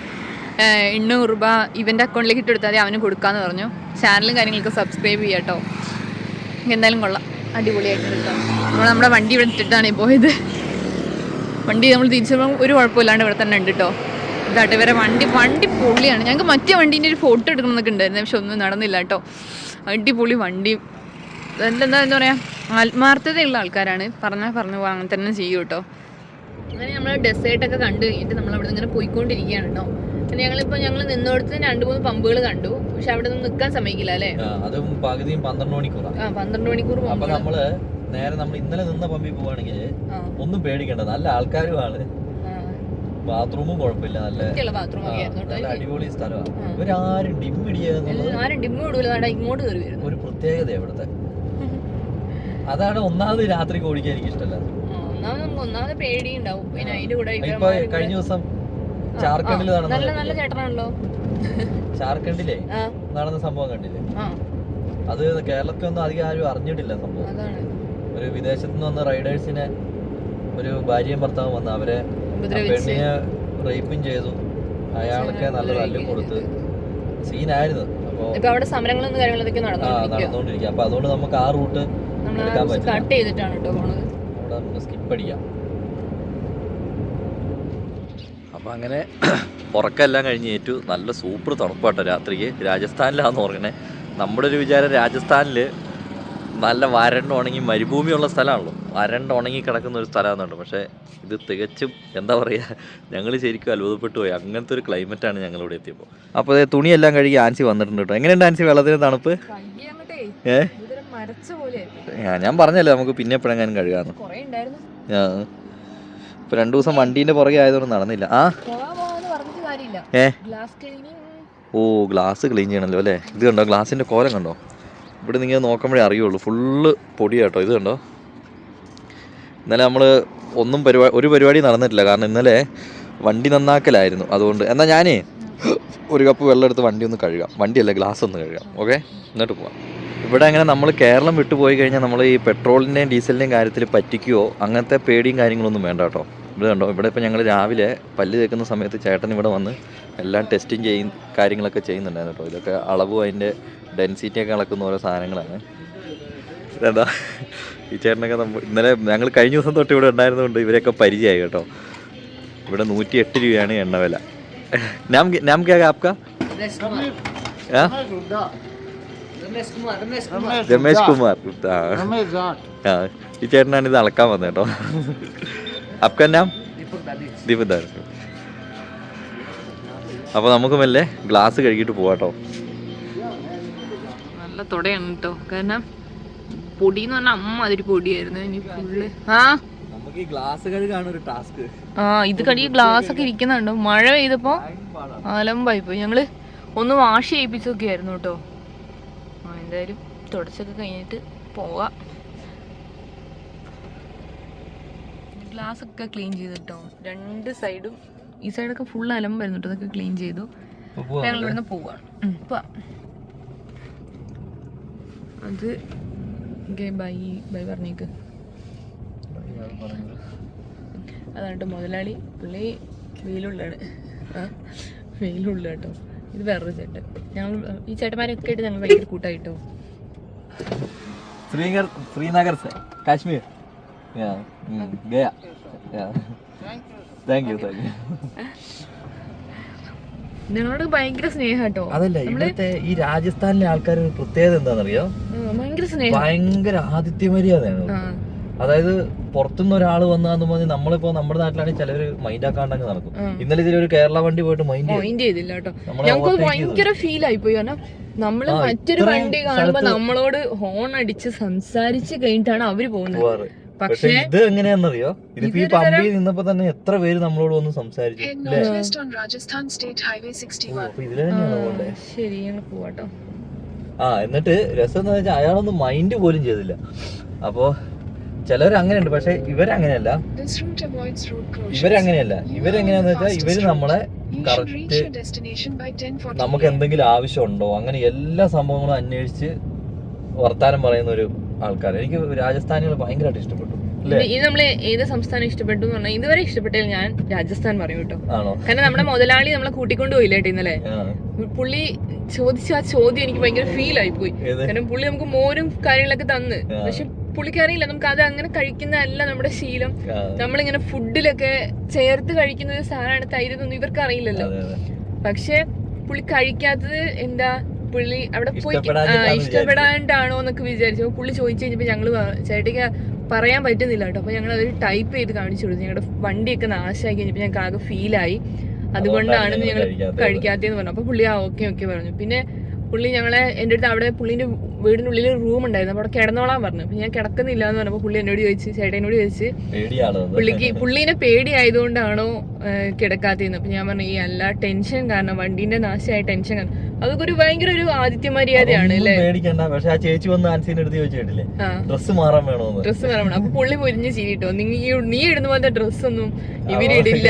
Speaker 2: എണ്ണൂറ് രൂപ ഇവന്റെ അക്കൗണ്ടിലേക്ക് ഇട്ട് കൊടുത്താൽ അവന് കൊടുക്കാമെന്ന് പറഞ്ഞു. ചാനലും കാര്യങ്ങളൊക്കെ സബ്സ്ക്രൈബ് ചെയ്യാം കേട്ടോ. എന്തായാലും കൊള്ളാം. അടിപൊളിയായിട്ട് കേട്ടോ. നമ്മൾ നമ്മുടെ വണ്ടി ഇവിടെ ഇട്ടിട്ടാണ് ഈ പോയത്. വണ്ടി നമ്മൾ തിരിച്ചു പോകുമ്പോൾ ഒരു കുഴപ്പമില്ലാണ്ട് ഇവിടെ തന്നെ ഉണ്ട് കേട്ടോ ഇതാട്ടെ ഇവരെ വണ്ടി വണ്ടി പൊളിയാണ്. ഞങ്ങൾക്ക് മറ്റേ വണ്ടീന്റെ ഒരു ഫോട്ടോ എടുക്കണമെന്നൊക്കെ ഉണ്ടായിരുന്നു പക്ഷെ ഒന്നും നടന്നില്ല കേട്ടോ അടിപൊളി വണ്ടി. എന്താ എന്താ പറയുക ആത്മാർത്ഥതയുള്ള ആൾക്കാരാണ്. പറഞ്ഞാൽ പറഞ്ഞു പോകാം അങ്ങനെ തന്നെ ചെയ്യും കേട്ടോ അങ്ങനെ നമ്മൾ ഡെസേർട്ടൊക്കെ കണ്ടു കഴിഞ്ഞിട്ട് നമ്മൾ അവിടെ ഇങ്ങനെ പോയിക്കൊണ്ടിരിക്കുകയാണ് കേട്ടോ പിന്നെ ഞങ്ങളിപ്പോൾ ഞങ്ങൾ നിന്നോടത്ത് രണ്ട് മൂന്ന് പമ്പുകൾ കണ്ടു. പക്ഷെ അവിടെ നിന്ന് നിൽക്കാൻ സമ്മതിക്കില്ല അല്ലേ
Speaker 1: അതും പകുതിയും പന്ത്രണ്ട് മണിക്കൂർ
Speaker 2: ആ പന്ത്രണ്ട് മണിക്കൂർ
Speaker 1: നമ്മൾ നേരെ നമ്മൾ ഇന്നലെ നിന്ന പമ്പിൽ പോവാണെങ്കിൽ ഒന്നും പേടിക്കണ്ട. നല്ല ആൾക്കാരുമാണ്. ബാത്റൂമും കുഴപ്പമില്ല. നല്ല അടിപൊളി സ്ഥലമാണ്. ഇവരാരും
Speaker 2: ഇങ്ങോട്ട്
Speaker 1: ഒരു പ്രത്യേകത ഇവിടുത്തെ. അതാണ് ഒന്നാമത് രാത്രി ഓടിക്കാൻ എനിക്ക് ഇഷ്ടമല്ല. ഇപ്പൊ കഴിഞ്ഞ ദിവസം ജാർഖണ്ഡിൽ നടന്ന ജാർഖണ്ഡിലെ നടന്ന സംഭവം കണ്ടില്ലേ? അത് കേരളത്തിലൊന്നും അധികം ആരും അറിഞ്ഞിട്ടില്ല സംഭവം. ഒരു വിദേശത്ത് നിന്ന് വന്ന റൈഡേഴ്സിനെ ഒരു ഭാര്യയും ഭർത്താവും വന്ന് അവരെ പെണ്ണിനെ റേപ്പും ചെയ്തു. അയാൾക്ക് നല്ല തല്ലും കൊടുത്ത് സീനായിരുന്നു. അപ്പോൾ
Speaker 2: അവിടെ സമരങ്ങളും കാര്യങ്ങളൊക്കെ
Speaker 1: ആ
Speaker 2: നടന്നുകൊണ്ടിരിക്കുക
Speaker 1: അപ്പോൾ അതുകൊണ്ട് നമുക്ക് ആ റൂട്ട് എടുക്കാൻ പറ്റില്ല.
Speaker 2: കട്ട് ചെയ്തിട്ടാണ് കേട്ടോ പോണത്.
Speaker 1: അവിടെ നമുക്ക് സ്കിപ്പ് അടിക്കാം. അപ്പോൾ അങ്ങനെ ഉറക്കമെല്ലാം കഴിഞ്ഞ് ഏറ്റു. നല്ല സൂപ്പർ തണുപ്പാട്ടോ രാത്രിക്ക്. രാജസ്ഥാനിലാന്ന് ഓർക്കണേ നമ്മുടെ ഒരു വിചാരം രാജസ്ഥാനിൽ നല്ല വരണ്ട് ഉണങ്ങി മരുഭൂമിയുള്ള സ്ഥലമാണല്ലോ. വരണ്ട് ഉണങ്ങി കിടക്കുന്ന ഒരു സ്ഥലമാണെന്നുണ്ട്. പക്ഷേ ഇത് തികച്ചും എന്താ പറയുക ഞങ്ങൾ ശരിക്കും അത്ഭുതപ്പെട്ടു പോയി. അങ്ങനത്തെ ഒരു ക്ലൈമറ്റാണ് ഞങ്ങളിവിടെ എത്തിയപ്പോൾ അപ്പോൾ അതെ തുണിയെല്ലാം കഴുകി ആൻസി വന്നിട്ടുണ്ട് കേട്ടോ. എങ്ങനെയുണ്ട് ആൻസി വെള്ളത്തിന് തണുപ്പ്? ഏ? ഞാൻ- പറഞ്ഞല്ലോ നമുക്ക് പിന്നെ എപ്പോഴെങ്ങാനും കഴുകാന്ന്. ഇപ്പൊ രണ്ടു ദിവസം വണ്ടീന്റെ പുറകെ ആയതുകൊണ്ട് നടന്നില്ല. ആ? ഏ? ഓ ഗ്ലാസ് ക്ലീൻ ചെയ്യണല്ലോ അല്ലേ? ഇത് കണ്ടോ ഗ്ലാസിന്റെ കോലം കണ്ടോ? ഇവിടെ നിങ്ങൾ നോക്കുമ്പോഴേ അറിയുള്ളൂ. ഫുള്ള് പൊടിയാട്ടോ. ഇത് കണ്ടോ? ഇന്നലെ നമ്മൾ ഒന്നും പരിപാടി ഒരു പരിപാടി നടന്നിട്ടില്ല. കാരണം ഇന്നലെ വണ്ടി നന്നാക്കലായിരുന്നു. അതുകൊണ്ട് എന്നാൽ ഞാനേ ഒരു കപ്പ് വെള്ളം എടുത്ത് വണ്ടി ഒന്ന് കഴുകാം. വണ്ടിയല്ല ഗ്ലാസ് ഒന്ന് കഴുകാം. ഓക്കെ? എന്നിട്ട് പോവാം. ഇവിടെ അങ്ങനെ നമ്മൾ കേരളം വിട്ടു പോയി കഴിഞ്ഞാൽ നമ്മൾ ഈ പെട്രോളിന്റെയും ഡീസലിന്റെയും കാര്യത്തിൽ പറ്റിക്കുകയോ അങ്ങനത്തെ പേടിയും കാര്യങ്ങളൊന്നും വേണ്ട കേട്ടോ. ഇവിടെ ഉണ്ടോ ഇവിടെ ഇപ്പോൾ ഞങ്ങൾ രാവിലെ പല്ല് തേക്കുന്ന സമയത്ത് ചേട്ടൻ ഇവിടെ വന്ന് എല്ലാം ടെസ്റ്റിങ് ചെയ്യും കാര്യങ്ങളൊക്കെ ചെയ്യുന്നുണ്ടായിരുന്നു കേട്ടോ. ഇതൊക്കെ അളവും അതിന്റെ ഡെൻസിറ്റി ഒക്കെ അളക്കുന്ന ഓരോ സാധനങ്ങളാണ്. ഇതെന്താ? ഈ ചേട്ടനൊക്കെ നമ്മൾ ഇന്നലെ ഞങ്ങൾ കഴിഞ്ഞ ദിവസം തൊട്ട് ഇവിടെ ഉണ്ടായിരുന്നതുകൊണ്ട് ഇവരെയൊക്കെ പരിചയമായി കേട്ടോ. ഇവിടെ നൂറ്റി എട്ട് രൂപയാണ് എണ്ണ വില. നാം നാം ക്യാ ആപ്കാ? രമേശ് കുമാർ. ആ. ഈ ചേട്ടനാണ് ഇത് അളക്കാൻ വന്നത് കേട്ടോ. ആപ്കാ നാം ദീപക് ദാസ് അപ്പോൾ നമുക്ക് മെല്ലെ ഗ്ലാസ് കഴുകിട്ട് പോവാട്ടോ
Speaker 2: നല്ല തുടയാണ് കേട്ടോ കാരണം പൊടി എന്ന് പറഞ്ഞാൽ അമ്മ അതിരി പൊടിയായിരുന്നു. ഇനി ഫുള്ള് ആ?
Speaker 1: നമുക്ക് ഈ ഗ്ലാസ് കഴുകാണ് ഒരു ടാസ്ക്
Speaker 2: ആ ഇത് കടി ഗ്ലാസ് ഒക്കെ ഇരിക്കുന്നുണ്ട്. മഴ പെയ്തപ്പോ അലമ്പായി പോയി. ഞങ്ങൾ ഒന്ന് വാഷ് ചെയ്യിപ്പിച്ചൊക്കെ ആയിരുന്നു കേട്ടോ ആ എന്തായാലും തുടച്ചൊക്കെ കഴിഞ്ഞിട്ട് പോവാം. ഗ്ലാസ് ഒക്കെ ക്ലീൻ ചെയ്തിട്ടോ? രണ്ട് സൈഡും ഈ സൈഡൊക്കെ ഫുൾ അലം വരുന്നുണ്ട് അതൊക്കെ ക്ലീൻ ചെയ്തു. ഞങ്ങൾ പോവാണ് അത് ബൈ ബൈ പറഞ്ഞേക്ക്. അതാണ് മുതലാളി. പുള്ളി വെയിലുള്ളാണ്. വെയിലുള്ള കേട്ടോ ഇത് വേറൊരു ചേട്ടൻ. ഞങ്ങൾ ഈ ചേട്ടന്മാരൊക്കെ ആയിട്ട് ഞങ്ങൾ ഭയങ്കര കൂട്ടായിട്ടോ?
Speaker 1: Srinagar Srinagar Kashmir. yeah. Yeah. Yeah thank you thank you
Speaker 2: നിങ്ങളോട് ഭയങ്കര സ്നേഹം കേട്ടോ.
Speaker 1: അതല്ല ഇവിടുത്തെ ഈ രാജസ്ഥാനിലെ ആൾക്കാർ ഒരു പ്രത്യേകത എന്താണെന്നറിയോ?
Speaker 2: ഭയങ്കര സ്നേഹം.
Speaker 1: ഭയങ്കര ആതിഥ്യ മര്യാദയാണ് അതായത് പുറത്തുനിന്ന് ഒരാൾ വന്നാന്ന് പറഞ്ഞ് നമ്മളിപ്പോ നമ്മുടെ നാട്ടിലാണെങ്കിൽ ചിലര് മൈൻഡ് ആക്കാണ്ടങ്ങ് നടക്കും. ഇന്നലെ ഇതിലൊരു കേരള വണ്ടി പോയിട്ട് മൈൻഡ്
Speaker 2: മൈൻഡ് ചെയ്തില്ല. കേട്ടോ. ഞങ്ങൾക്ക് ഭയങ്കര ഫീൽ ആയി പോയി. കാരണം
Speaker 1: നമ്മൾ
Speaker 2: മറ്റൊരു വണ്ടി കാണുമ്പോ നമ്മളോട് ഹോൺ അടിച്ച് സംസാരിച്ച് കഴിഞ്ഞിട്ടാണ് അവർ പോകുന്നത്.
Speaker 1: പക്ഷെ ഇത് എങ്ങനെയാണെന്നറിയോ? ഇതിപ്പോ ഈ പമ്പിയിൽ നിന്നപ്പോ തന്നെ എത്ര പേര് നമ്മളോട് വന്ന് സംസാരിച്ചു
Speaker 3: In
Speaker 1: അല്ലേ?
Speaker 3: northwest on Rajasthan State Highway
Speaker 1: ഓ,
Speaker 3: 61.
Speaker 1: അപ്പൊ ഇതിൽ തന്നെയാണോ പോണ്ടേ
Speaker 2: ശരി പോവാട്ടോ.
Speaker 1: ആ എന്നിട്ട് രസം എന്താ വെച്ചാൽ അയാളൊന്നും മൈൻഡ് പോലും ചെയ്തില്ല. അപ്പോ ചിലർ അങ്ങനെയുണ്ട് പക്ഷെ ഇവരങ്ങനെയല്ല. ഇവരങ്ങനെയല്ല. ഇവരെങ്ങനെയാന്ന് വെച്ചാൽ ഇവർ നമ്മളെ കറക്റ്റ്
Speaker 3: your destination by 10:40
Speaker 1: നമുക്ക് എന്തെങ്കിലും ആവശ്യമുണ്ടോ? അങ്ങനെ എല്ലാ സംഭവങ്ങളും അന്വേഷിച്ച് വർത്താനം പറയുന്ന ഒരു ആൾക്കാർ എനിക്ക് രാജസ്ഥാനികൾ ഭയങ്കരമായിട്ട് ഇഷ്ടപ്പെട്ടു.
Speaker 2: ഇത് നമ്മൾ ഏത് സംസ്ഥാനം ഇഷ്ടപ്പെട്ടു എന്ന് പറഞ്ഞാൽ ഇതുവരെ ഇഷ്ടപ്പെട്ടാൽ ഞാൻ രാജസ്ഥാൻ പറയും കേട്ടോ. കാരണം നമ്മുടെ മുതലാളി നമ്മളെ കൂട്ടിക്കൊണ്ട് പോയില്ലേട്ടോ ഇന്നലെ? പുള്ളി ചോദിച്ച ആ ചോദ്യം എനിക്ക് ഭയങ്കര ഫീൽ ആയി പോയി. കാരണം പുള്ളി നമുക്ക് മോരും കാര്യങ്ങളൊക്കെ തന്ന്. പക്ഷെ പുള്ളിക്ക് അറിയില്ല. നമുക്ക് അത് അങ്ങനെ കഴിക്കുന്നതല്ല നമ്മുടെ ശീലം. നമ്മളിങ്ങനെ ഫുഡിലൊക്കെ ചേർത്ത് കഴിക്കുന്ന ഒരു സാധനമാണ് തൈര് എന്നൊന്നും ഇവർക്ക് അറിയില്ലല്ലോ പക്ഷെ പുള്ളി കഴിക്കാത്തത് എന്താ? പുള്ളി അവിടെ പോയി ഇഷ്ടപ്പെടാണ്ടാണോ എന്നൊക്കെ വിചാരിച്ചു. പുള്ളി ചോദിച്ചു കഴിഞ്ഞപ്പോ ഞങ്ങൾ ചേട്ടയ്ക്ക് ചേട്ടിക്ക് പറയാൻ പറ്റുന്നില്ല കേട്ടോ. അപ്പൊ ഞങ്ങൾ അതൊരു ടൈപ്പ് ചെയ്ത് കാണിച്ചു കൊടുത്തു. ഞങ്ങളുടെ വണ്ടിയൊക്കെ നാശമായി കഴിഞ്ഞപ്പോ ഞങ്ങൾക്ക് ആകെ ഫീലായി. അതുകൊണ്ടാണ്
Speaker 1: ഞങ്ങൾ
Speaker 2: ഞങ്ങൾ
Speaker 1: കഴിക്കാത്തത്.
Speaker 2: കഴിക്കാത്തതെന്ന് പറഞ്ഞു. അപ്പൊ പുള്ളി ആ ഓക്കെ ഓക്കെ പറഞ്ഞു. പിന്നെ പുള്ളി ഞങ്ങളെ എന്റെ അടുത്ത് അവിടെ പുള്ളിന്റെ വീടിന്റെ ഉള്ളിൽ റൂം ഉണ്ടായിരുന്നു. അപ്പൊ അവിടെ കിടന്നോളാൻ പറഞ്ഞു. അപ്പൊ ഞാൻ കിടക്കുന്നില്ല എന്ന് പറഞ്ഞപ്പോ പുള്ളി എന്നോട് ചോദിച്ച് ചേട്ടനോട് ചോദിച്ച് പുള്ളിക്ക് പുള്ളീനെ പേടിയായതുകൊണ്ടാണോ കിടക്കാത്തതെന്ന്. അപ്പൊ ഞാൻ പറഞ്ഞു ഈ അല്ല ടെൻഷൻ കാരണം വണ്ടീന്റെ നാശമായ ടെൻഷൻ കാരണം. അതൊക്കെ ഒരു ഭയങ്കര ഒരു ആദിത്യ മര്യാദയാണ് അല്ലേ?
Speaker 1: പേടിക്കണ്ട. പക്ഷെ ആ ചേച്ചി വന്ന് ആൻസിന്റെ അടുത്ത് ചോദിച്ചിട്ടില്ലേ? ഡ്രസ്സ് മാറാൻ വേണോ
Speaker 2: ഡ്രസ്സ് വേണം അപ്പൊ പുള്ളി പൊരിഞ്ഞ് ചീരിട്ടോ? നീ നീ ഇടുന്ന പോലത്തെ ഡ്രസ്സൊന്നും ഇവരിടില്ല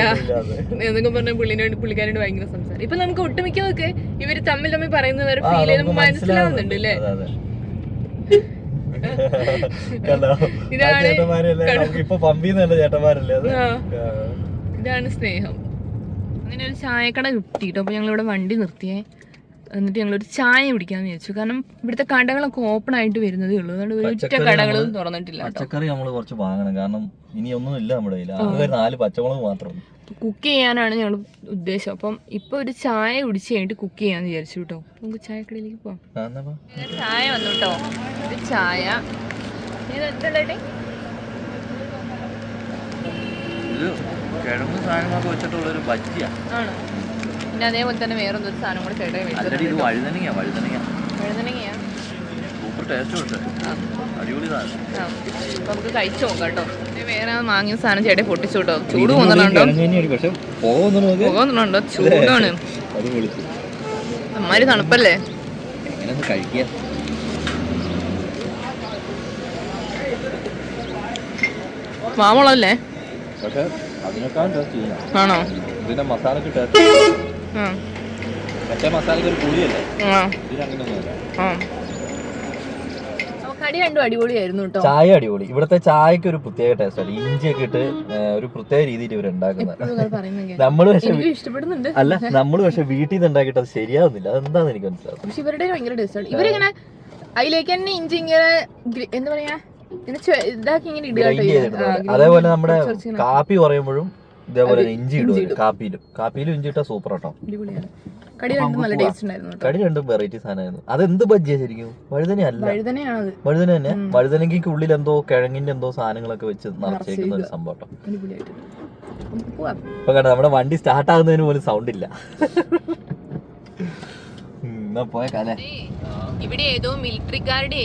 Speaker 2: എന്നൊക്കെ പറഞ്ഞ പുള്ളിനോട് പുള്ളിക്കാരോട് ഭയങ്കര സംസാരം. ഇപ്പൊ നമുക്ക് ഒട്ടുമിക്കതൊക്കെ ഇവർ തമ്മിൽ തമ്മിൽ പറയുന്നത് വരെ ഫീൽ ചെയ്ത്
Speaker 1: നമുക്ക്
Speaker 2: മനസ്സിലാവുന്നുണ്ട് അല്ലേ? ഇതാണ്. ഇതാണ് സ്നേഹം. അങ്ങനെ ഒരു ചായക്കട കിട്ടിട്ടോ? അപ്പോൾ ഞങ്ങളിവിടെ വണ്ടി നിർത്തിയേ. എന്നിട്ട് ഒരു ചായ കുടിക്കാന്ന് വിചാരിച്ചു. കാരണം ഇവിടുത്തെ കടകളൊക്കെ ഓപ്പൺ ആയിട്ട് വരുന്നതേ ഉള്ളൂ. അതുകൊണ്ട് ഒരു ഒറ്റ കടകളും
Speaker 1: നമ്മൾ
Speaker 2: തുറന്നിട്ടില്ല
Speaker 1: പച്ചക്കറി നമ്മൾ കുറച്ച് വാങ്ങണം. കാരണം ഇനി ഒന്നും ഇല്ല നമ്മുടെ കയ്യിൽ നാല് പച്ചമുളക് മാത്രം.
Speaker 2: കുക്ക് ചെയ്യാനാണ് ഞങ്ങൾ ഉദ്ദേശം. അപ്പം ഇപ്പൊ ഒരു ചായ കുടിച്ച് കഴിഞ്ഞിട്ട് കുക്ക് ചെയ്യാന്ന് വിചാരിച്ചു കേട്ടോ. നമുക്ക് നമുക്ക് ചായക്കടയിലേക്ക് പോവാം. ചായ വന്നു കേട്ടോ. ഒരു ചായ.
Speaker 1: കിഴങ്ങ് സാധനങ്ങളൊക്കെ വെച്ചിട്ടുള്ള ഒരു ബജ്ജിയാ.
Speaker 2: ആണോ? പിന്നെ അതേപോലെ തന്നെ വേറൊന്നൊരു സാധനം കൂടെ ചേട്ടായി
Speaker 1: ആൾറെഡി ഇത് വഴുതനങ്ങ വഴുതനങ്ങ.
Speaker 2: വഴുതനങ്ങയാ?
Speaker 1: സൂപ്പർ ടേസ്റ്റ് ഉണ്ട്. അടിപൊളി സാധനം.
Speaker 2: അപ്പൊ നമുക്ക് കഴിച്ചു നോക്കാം കേട്ടോ. വേറെ വാങ്ങിയ സാധനം ചേട്ടൻ പൊട്ടിച്ചു കേട്ടോ. ചൂട് പോകുന്നുണ്ടോ
Speaker 1: പോകുന്നുണ്ടോ
Speaker 2: ചൂടാണ്. അമ്മാര് തണുപ്പല്ലേ?
Speaker 1: കഴിക്കുക
Speaker 2: മാമുളല്ലേ ആണോ?
Speaker 1: ഇതിന്റെ മസാലക്ക് ടേസ്റ്റ് മറ്റേ ഒരു പുളിയല്ലേ?
Speaker 2: കടി രണ്ടും അടിപൊളിയായിരുന്നു കേട്ടോ.
Speaker 1: ചായ അടിപൊളി. ഇവിടുത്തെ ചായക്ക് ഒരു പ്രത്യേക ടേസ്റ്റ് ആണ് ഇഞ്ചിയൊക്കെ ഇട്ട് ഒരു പ്രത്യേക രീതിയിൽ ഇവർ ഉണ്ടാക്കുന്നത്.
Speaker 2: നമ്മൾ
Speaker 1: നമ്മൾ പക്ഷെ
Speaker 2: ഇഷ്ടപ്പെടുന്നുണ്ട്.
Speaker 1: അല്ല നമ്മൾ പക്ഷെ വീട്ടിൽ നിന്ന് ഉണ്ടാക്കിയിട്ട് അത് ശരിയാവുന്നില്ല. അതെന്താന്ന് എനിക്ക് മനസ്സിലാവും
Speaker 2: പക്ഷെ ഇവരുടെ ഭയങ്കര ടേസ്റ്റാണ് ഇവരിങ്ങനെ അതിലേക്ക് തന്നെ ഇഞ്ചി ഇങ്ങനെ എന്താ പറയാ ഇങ്ങനെ ഇതാക്കി ഇടുക
Speaker 1: അതേപോലെ നമ്മുടെ കാപ്പി പറയുമ്പോഴും ഇതേപോലെ ഇഞ്ചി ഇടും
Speaker 2: ഇടും.
Speaker 1: കാപ്പിയിലും. കാപ്പിയിലും ഇഞ്ചി ഇട്ടാ സൂപ്പർ കേട്ടോ
Speaker 2: കടി രണ്ടും നല്ല ടേസ്റ്റ് ഉണ്ടായിരുന്നു കേട്ടോ.
Speaker 1: കടി രണ്ടും വെറൈറ്റി സാധനമായിരുന്നു. അതെന്ത് ബജ്ജിയാ ശരിക്കും? വഴുതന അല്ല വഴുതന തന്നെ
Speaker 2: വഴുതനക്ക്
Speaker 1: വഴുതനയ്ക്ക് ഉള്ളിൽ എന്തോ കിഴങ്ങിന്റെ എന്തോ സാധനങ്ങളൊക്കെ വെച്ച് നിറച്ചേക്കുന്ന ഒരു. സംഭവം കേട്ടോ. ഇപ്പൊ കേട്ടോ നമ്മുടെ വണ്ടി സ്റ്റാർട്ട് ആകുന്നതിന് പോലും സൗണ്ട് ഇല്ല.
Speaker 2: ഇവിടെ ഏതോ മിലിറ്ററിക്കാരുടെ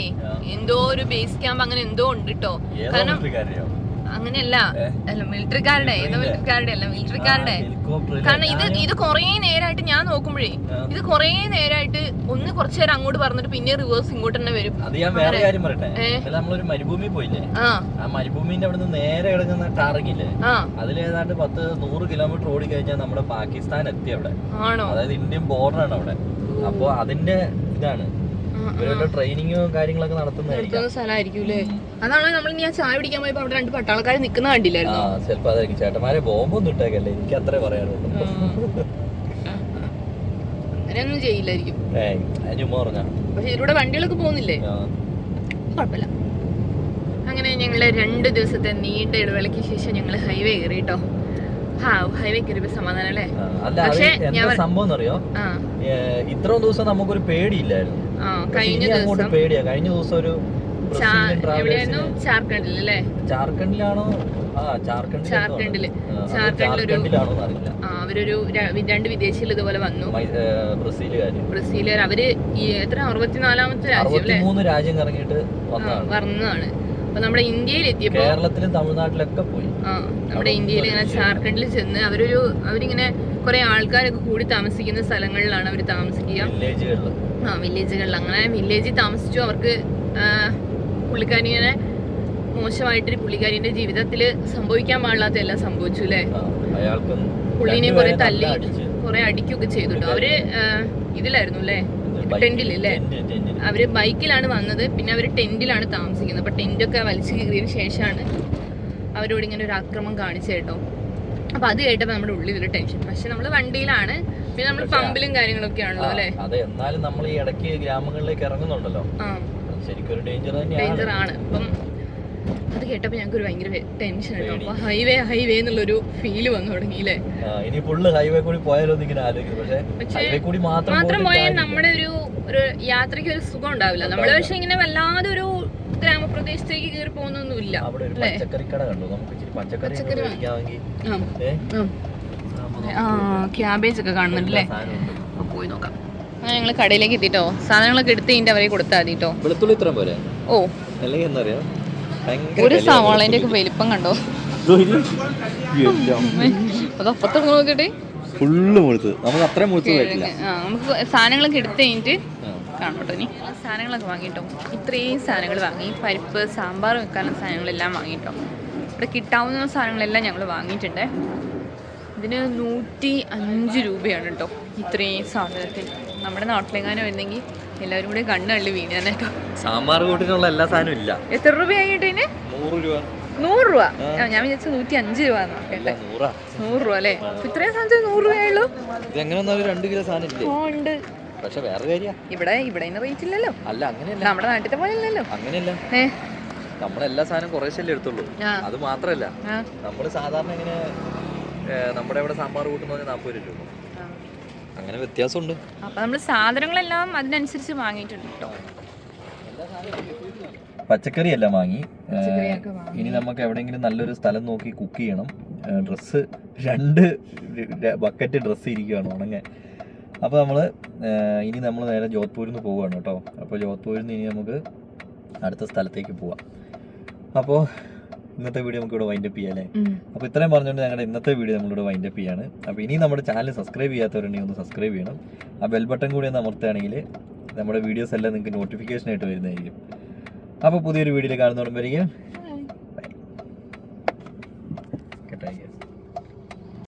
Speaker 2: എന്തോ ഒരു ബേസ് ക്യാമ്പ് അങ്ങനെ എന്തോ ഉണ്ട് കേട്ടോ. കാരണം അങ്ങനെയല്ല? അല്ല മിലിറ്ററിക്കാരുടെ ഏതോ മിലിറ്ററിക്കാരുടെ അല്ല മിലിറ്ററിക്കാരുടെ കാരണം ഇത് ഇത് കുറേ നേരമായിട്ട് ഞാൻ നോക്കുമ്പോഴേ ഇത് കുറേ നേരമായിട്ട് ഒന്ന് കുറച്ചു നേരം അങ്ങോട്ട് പറഞ്ഞിട്ട് പിന്നെ റിവേഴ്സ് ഇങ്ങോട്ട് തന്നെ വരും.
Speaker 1: അത് ഞാൻ വേറെ കാര്യം പറയട്ടെ? നമ്മളൊരു മരുഭൂമി പോയില്ലേ?
Speaker 2: ആ.
Speaker 1: മരുഭൂമിന്റെ അവിടെ നിന്ന് നേരെ കിടക്കുന്ന ടാറിങ്ങില്ലേ
Speaker 2: ആ.
Speaker 1: അതിലേതാണ്ട് പത്ത് നൂറ് കിലോമീറ്റർ ഓടി കഴിഞ്ഞാൽ നമ്മുടെ പാകിസ്ഥാൻ എത്തി അവിടെ.
Speaker 2: ആണോ?
Speaker 1: അതായത് ഇന്ത്യൻ ബോർഡറാണ് അവിടെ. അപ്പൊ അതിന്റെ ഇതാണ്. ഇവരുടെ ട്രെയിനിങ്ങും കാര്യങ്ങളൊക്കെ നടത്തുന്നതായിരിക്കും.
Speaker 2: നിർത്തുന്ന സ്ഥലമായിരിക്കൂലേ അതാണ് നമ്മൾ ഞാൻ ചായ പിടിക്കാൻ പോയപ്പോ അവിടെ രണ്ട് പട്ടാളക്കാർ
Speaker 1: നിൽക്കുന്ന
Speaker 2: കണ്ടില്ലായിരുന്നു?
Speaker 1: ചിലപ്പോ അതായിരിക്കും. ചേട്ടന്മാരെ ബോംബൊന്നും ഇട്ടേക്കല്ലേ? എനിക്ക് അത്രേ പറയാനുള്ളൂ.
Speaker 2: അങ്ങനെയൊന്നും ചെയ്യില്ലായിരിക്കും. പക്ഷെ ഇതിലൂടെ വണ്ടികളൊക്കെ പോകുന്നില്ലേ? കുഴപ്പമില്ല. അങ്ങനെ ഞങ്ങൾ രണ്ട് ദിവസത്തെ നീണ്ട ഇടവേളയ്ക്ക് ശേഷം ഞങ്ങൾ ഹൈവേ കയറി കേട്ടോ
Speaker 1: സംഭവം
Speaker 2: അറിയോ
Speaker 1: ഇത്രയും ദിവസം നമുക്കൊരു പേടിയില്ലായിരുന്നു. അങ്ങോട്ട് പേടിയാ. കഴിഞ്ഞ ദിവസം ഒരു ജാർഖണ്ഡിലാണോ ജാർഖണ്ഡിൽ. അറിയില്ല.
Speaker 2: അവരൊരു രണ്ട് വിദേശികൾ ഇതുപോലെ വന്നു. ബ്രസീലുകാർ അവർ എത്ര? അറുപത്തിനാലാമത്തെ രാജ്യം അല്ലേ?
Speaker 1: മൂന്ന് രാജ്യം കറങ്ങിയിട്ട് വന്നതാണ്.
Speaker 2: അപ്പൊ നമ്മുടെ ഇന്ത്യയിൽ എത്തിയപ്പോ
Speaker 1: കേരളത്തിലും തമിഴ്നാട്ടിലൊക്കെ പോയി.
Speaker 2: ആ നമ്മുടെ ഇന്ത്യയിൽ ഇങ്ങനെ ജാർഖണ്ഡിൽ ചെന്ന് അവരൊരു അവരിങ്ങനെ കുറെ ആൾക്കാരൊക്കെ കൂടി താമസിക്കുന്ന സ്ഥലങ്ങളിലാണ് അവർ താമസിക്കുക. ആ വില്ലേജുകളിൽ അങ്ങനെ വില്ലേജിൽ താമസിച്ചു. അവർക്ക് പുള്ളിക്കാരിങ്ങനെ മോശമായിട്ടൊരു പുള്ളിക്കാരിന്റെ ജീവിതത്തിൽ സംഭവിക്കാൻ പാടില്ലാത്ത എല്ലാം സംഭവിച്ചു അല്ലേ? പുള്ളിനെ കുറെ തല്ലി. കുറെ അടിക്കുകയൊക്കെ ചെയ്തു അവർ ഇതിലായിരുന്നു അല്ലേ? ടെന്റിലല്ലേ? അവർ ബൈക്കിലാണ് വന്നത് പിന്നെ അവർ ടെന്റിലാണ് താമസിക്കുന്നത്. അപ്പൊ ടെന്റൊക്കെ വലിച്ചു കീറിയതിന് ശേഷമാണ് അവരോട് ഇങ്ങനെ ഒരു ആക്രമം കാണിച്ചു കേട്ടോ. അപ്പൊ അത് കേട്ടപ്പോ നമ്മുടെ ഉള്ളിൽ ഒരു ടെൻഷൻ പക്ഷെ നമ്മൾ വണ്ടിയിലാണ്. പിന്നെ നമ്മൾ
Speaker 1: പക്ഷേ
Speaker 2: പമ്പിലും കാര്യങ്ങളൊക്കെ ആണല്ലോ അല്ലേ?
Speaker 1: അതെ എന്നാലും നമ്മൾ ഈ ഇടയ്ക്ക് ഗ്രാമങ്ങളിലേക്ക് ഇറങ്ങുന്നുണ്ടല്ലോ. ശരിക്കും ഡേഞ്ചർ
Speaker 2: ആണ്. അപ്പം അത് കേട്ടപ്പോ ഞങ്ങൾക്ക് ഒരു ഭയങ്കര ടെൻഷൻ കേട്ടോ
Speaker 1: പേടി.
Speaker 2: അപ്പൊ ഹൈവേ ഹൈവേ എന്നുള്ളൊരു ഫീൽ വന്നു തുടങ്ങി
Speaker 1: അല്ലേ ഇനി ഫുള്ള് ഹൈവേ കൂടി പോയാലോ പക്ഷേ ഹൈവേ കൂടി മാത്രം
Speaker 2: പോയാൽ. നമ്മുടെ ഒരു ഒരു യാത്രയ്ക്ക് ഒരു സുഖം ഉണ്ടാവില്ല. നമ്മൾ പക്ഷെ ഇങ്ങനെ വല്ലാതെ ഒരു ഗ്രാമപ്രദേശത്തേക്ക് കയറി പോകുന്നൊന്നുമില്ല. ക്യാബേജ് ഒക്കെ കാണുന്നുണ്ടല്ലേ പോയി നോക്കാം. ഞങ്ങൾ ഞങ്ങൾ കടയിലേക്ക് എത്തിട്ടോ. സാധനങ്ങളൊക്കെ എടുത്ത് കഴിഞ്ഞിട്ട് അവരെ കൊടുത്താൽ മതി കേട്ടോ
Speaker 1: വെളുത്തുള്ളി ഇത്ര പോരെ?
Speaker 2: ഓ.
Speaker 1: അല്ലെങ്കിൽ എന്താ പറയാ?
Speaker 2: ഒരു സവാളേന്റെ ഒക്കെ. വലിപ്പം കണ്ടോ?
Speaker 1: എല്ലാം.
Speaker 2: അത് അപ്പുറത്തോട്ട് നോക്കിട്ടെ
Speaker 1: ഫുള്ള് മുഴുത്ത്. നമുക്ക് അത്രയും മുഴുത്ത് പറ്റില്ല
Speaker 2: നമുക്ക് സാധനങ്ങളൊക്കെ എടുത്ത് കഴിഞ്ഞിട്ട് കാണോട്ടോ ഇനി. സാധനങ്ങളൊക്കെ വാങ്ങിട്ടോ ഇത്രയും സാധനങ്ങൾ വാങ്ങി. പരിപ്പ് സാമ്പാർ വെക്കാനുള്ള സാധനങ്ങളെല്ലാം വാങ്ങിട്ടോ ഇവിടെ കിട്ടാവുന്ന സാധനങ്ങളെല്ലാം ഞങ്ങൾ വാങ്ങിയിട്ടുണ്ട്. ഇതിന് നൂറ്റി അഞ്ച് രൂപയാണ് കേട്ടോ ഇത്രയും സാധനത്തിന്. നമ്മുടെ നാട്ടിലെങ്ങാനും വരുന്നെങ്കിൽ എല്ലാവരും കൂടെ കണ്ണ് വീണ് വീണാൻ കേട്ടോ.
Speaker 1: സാമ്പാർ കൂട്ടിനുള്ള എല്ലാ സാധനവും ഇല്ല.
Speaker 2: എത്ര രൂപയായിട്ട് ഇതിന്?
Speaker 1: നൂറ് രൂപ.
Speaker 2: നൂറ് രൂപ? ഞാൻ വിചാരിച്ചു നൂറ്റി അഞ്ച് രൂപ
Speaker 1: നൂറാ.
Speaker 2: രൂപ അല്ലേ? ഇത്രയും സാധനം നൂറ് രൂപയുള്ളൂ
Speaker 1: രണ്ട് കിലോ സാധനം
Speaker 2: ഓ ഉണ്ട്.
Speaker 1: പക്ഷെ വേറെ കാര്യ.
Speaker 2: ഇവിടെ ഇവിടെ റേറ്റ് ഇല്ലല്ലോ.
Speaker 1: അല്ല അങ്ങനെയല്ല.
Speaker 2: നമ്മുടെ നാട്ടിലത്തെ പോലെ ഇല്ലല്ലോ.
Speaker 1: അങ്ങനെയല്ല. നമ്മളെല്ലാ സാധനം കുറേശ്ശല്ലേ എടുത്തുള്ളൂ. അത് മാത്രല്ല നമ്മൾ സാധാരണ ഇങ്ങനെ നമ്മുടെ ഇവിടെ സാമ്പാർ കൂട്ടുന്ന നാൽപ്പത് രൂപ. അങ്ങനെ വ്യത്യാസമുണ്ട്.
Speaker 2: അപ്പൊ നമ്മൾ സാധനങ്ങളെല്ലാം അതിനനുസരിച്ച് വാങ്ങിയിട്ടുണ്ട് കേട്ടോ.
Speaker 1: പച്ചക്കറി എല്ലാം വാങ്ങി. ഇനി നമുക്ക് എവിടെയെങ്കിലും നല്ലൊരു സ്ഥലം നോക്കി കുക്ക് ചെയ്യണം. ഡ്രസ്സ് രണ്ട് ബക്കറ്റ് ഡ്രസ്സ് ഇരിക്കുകയാണ് ഉണങ്ങാൻ. അപ്പോൾ നമ്മൾ ഇനി നമ്മൾ നേരെ ജോധ്പൂരിൽ നിന്ന് പോവുകയാണ് കേട്ടോ. അപ്പോൾ ജോധ്പൂരിൽ നിന്ന് ഇനി നമുക്ക് അടുത്ത സ്ഥലത്തേക്ക് പോവാം. അപ്പോൾ ഇന്നത്തെ വീഡിയോ നമുക്ക് ഇവിടെ വൈൻഡപ്പ് ചെയ്യാം അല്ലേ
Speaker 2: അപ്പൊ
Speaker 1: അപ്പോൾ ഇത്രയും പറഞ്ഞുകൊണ്ട് ഞങ്ങളുടെ ഇന്നത്തെ വീഡിയോ നമ്മളിവിടെ വൈൻഡപ്പ് ചെയ്യാണ്. അപ്പോൾ ഇനി നമ്മുടെ ചാനൽ സബ്സ്ക്രൈബ് ചെയ്യാത്തവരുണ്ടെങ്കിൽ ഒന്ന് സബ്സ്ക്രൈബ് ചെയ്യണം. ആ ബെൽ ബട്ടൺ കൂടി ഒന്ന് അമർത്തുകയാണെങ്കിൽ നമ്മുടെ വീഡിയോസ് എല്ലാം നിങ്ങൾക്ക് നോട്ടിഫിക്കേഷൻ ആയിട്ട് വരുന്നതായിരിക്കും. അപ്പോൾ പുതിയൊരു വീഡിയോയിൽ കാണുന്നവരും വരികയും